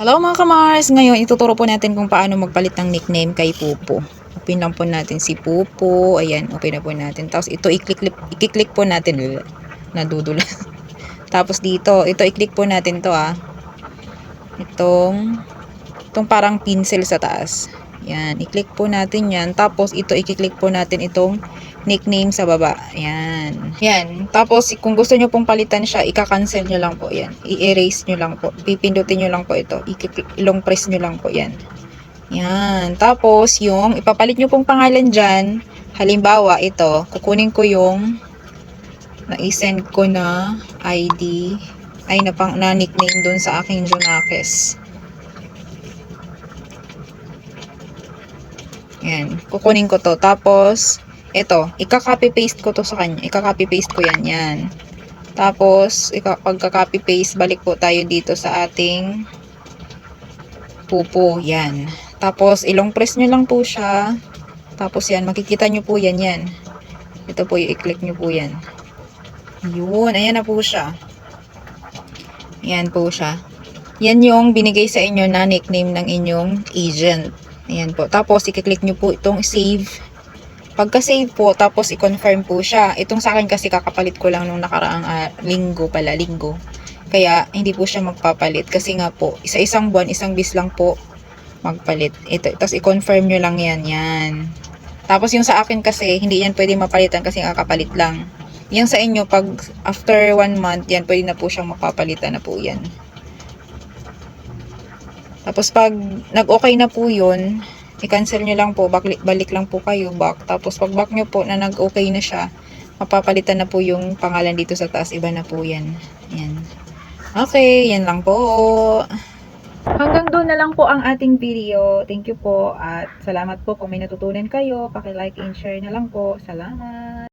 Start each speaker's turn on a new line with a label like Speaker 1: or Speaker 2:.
Speaker 1: Hello mga kamars! Ngayon, ituturo po natin kung paano magpalit ng nickname kay Pupo. Open lang po natin si Pupo. Ayan, open na po natin. Tapos ito, i-click, i-click po natin. Nadudula. Tapos dito, ito, i-click po natin to ah. Itong, itong parang pencil sa taas. Yan, i-click po natin yan. Tapos ito, i-click po natin itong nickname sa baba. Yan. Yan. Tapos kung gusto nyo pong palitan siya, ika-cancel nyo lang po yan. I-erase nyo lang po. Pipindutin nyo lang po ito. Ilong press nyo lang po yan. Yan. Tapos yung ipapalit nyo pong pangalan dyan, halimbawa ito, kukunin ko yung na-send ko na ID ay na, pang, na nickname dun sa aking Junakes. Yan. Kukunin ko to. Tapos, ito, ika-copy-paste ko to sa kanya. Ika-copy-paste ko yan. Yan. Tapos, pagka-copy-paste, balik po tayo dito sa ating pupo. Yan. Tapos, ilong press nyo lang po siya. Tapos yan, makikita nyo po yan, yan. Ito po, i-click nyo po yan. Yun, ayan na po siya. Yan po siya. Yan yung binigay sa inyo na nickname ng inyong agent. Ayan po. Tapos, i-click nyo po itong save. Pagka-save po, tapos i-confirm po siya. Itong sa akin kasi kakapalit ko lang nung nakaraang ah, linggo pala, linggo. Kaya, hindi po siya magpapalit. Kasi nga po, isa-isang buwan, isang bis lang po magpalit. Ito, tapos i-confirm nyo lang yan, yan. Tapos yung sa akin kasi, hindi yan pwede mapalitan kasi kakapalit lang. Yung sa inyo, pag after one month, yan, pwede na po siyang mapapalitan na po yan. Tapos pag nag-okay na po yun, i-cancel nyo lang po, balik, balik lang po kayo back. Tapos pag back nyo po na nag-okay na siya, mapapalitan na po yung pangalan dito sa taas, iba na po yan. Yan. Okay, yan lang po. Hanggang doon na lang po ang ating video. Thank you po at salamat po kung may natutunan kayo. Paki-like and share na lang po. Salamat.